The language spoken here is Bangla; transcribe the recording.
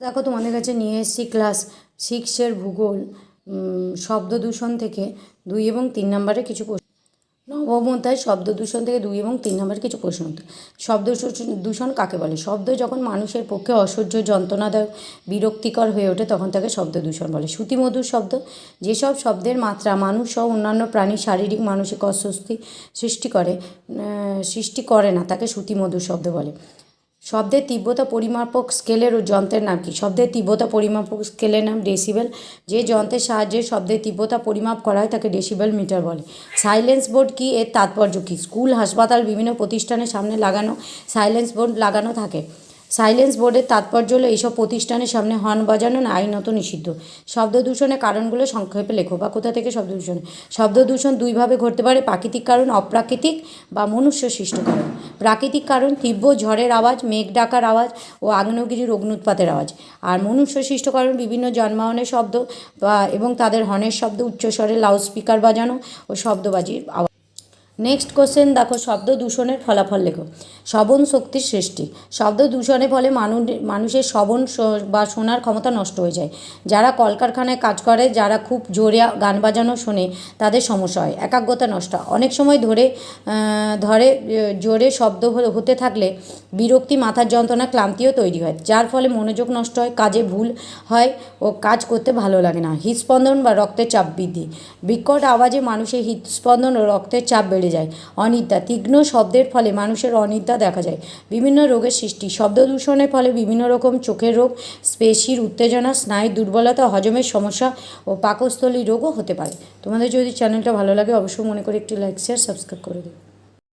দেখো তোমাদের কাছে নিয়ে এসেছি ক্লাস সিক্সের ভূগোল শব্দ দূষণ থেকে দুই এবং তিন নম্বরের কিছু প্রশ্ন। নবম অধ্যায়, শব্দ দূষণ থেকে দুই এবং তিন নম্বরের কিছু প্রশ্ন শব্দ দূষণ- দূষণ কাকে বলে? শব্দ যখন মানুষের পক্ষে অসহ্য, যন্ত্রণাদায়ক, বিরক্তিকর হয়ে ওঠে, তখন তাকে শব্দ দূষণ বলে। শ্রুতিমধুর শব্দ, যেসব শব্দের মাত্রা মানুষ সহ অন্যান্য প্রাণীর শারীরিক, মানসিক অস্বস্তি সৃষ্টি করে সৃষ্টি করে না, তাকে শ্রুতিমধুর শব্দ বলে। শব্দের তীব্রতা পরিমাপক স্কেলের ও যন্ত্রের নাম কি? শব্দের তীব্রতা পরিমাপক স্কেলের নাম ডেসিবেল। যে যন্ত্রের সাহায্যে শব্দের তীব্রতা পরিমাপ করা হয়, তাকে ডেসিবেল মিটার বলে। সাইলেন্স বোর্ড কি এর তাৎপর্য কী? স্কুল, হাসপাতাল, বিভিন্ন প্রতিষ্ঠানের সামনে লাগানো সাইলেন্স বোর্ড লাগানো থাকে। সাইলেন্স বোর্ডের তাৎপর্য হলো এইসব প্রতিষ্ঠানের সামনে হর্ন বাজানো না আইনত নিষিদ্ধ। শব্দ দূষণের কারণগুলো সংক্ষেপে লেখো বা কোথা থেকে শব্দ দূষণ? শব্দ দূষণ দুইভাবে ঘটতে পারে, প্রাকৃতিক কারণ, অপ্রাকৃতিক বা মনুষ্য সৃষ্ট কারণ। প্রাকৃতিক কারণ, তীব্র ঝড়ের আওয়াজ, মেঘ ডাকার আওয়াজ ও আগ্নেয়গিরির অগ্নুৎপাতের আওয়াজ। আর মনুষ্য সৃষ্ট কারণ, বিভিন্ন যানবাহনের শব্দ বা এবং তাদের হর্নের শব্দ, উচ্চস্বরে লাউড স্পিকার বাজানো ও শব্দবাজির আওয়াজ। নেক্সট কোশ্চেন দেখো, শব্দ দূষণের ফলাফল লেখো। শ্রবণ শক্তির সৃষ্টি। শব্দ দূষণের ফলে মানুষ মানুষের শ্রবণ শ- বা শোনার ক্ষমতা নষ্ট হয়ে যায়। যারা কলকারখানায় কাজ করে, যারা খুব জোরে গান বাজানো শোনে, তাদের সমস্যা হয়। একাগ্রতা নষ্ট। অনেক সময় ধরে ধরে জোরে শব্দ হতে থাকলে বিরক্তি, মাথার যন্ত্রণা, ক্লান্তিও তৈরি হয়। যার ফলে মনোযোগ নষ্ট হয়, কাজে ভুল হয় ও কাজ করতে ভালো লাগে না। হৃদস্পন্দন বা রক্তের চাপ বৃদ্ধি। বিকট আওয়াজে মানুষের হৃদস্পন্দন ও রক্তের চাপ বেড়ে যায়। অনিদ্রা, তীক্ষ্ণ শব্দের ফলে মানুষের অনিদ্রা দেখা যায়। বিভিন্ন রোগের সৃষ্টি, শব্দ দূষণের ফলে বিভিন্ন রকম চোখের রোগ, স্পেশির উত্তেজনা স্নায়ু দুর্বলতা, হজমের সমস্যা ও পাকস্থলী রোগও হতে পারে। তোমাদের যদি চ্যানেলটা ভালো লাগে, অবশ্যই মনে করে একটি লাইক শেয়ার সাবস্ক্রাইব করে দিও।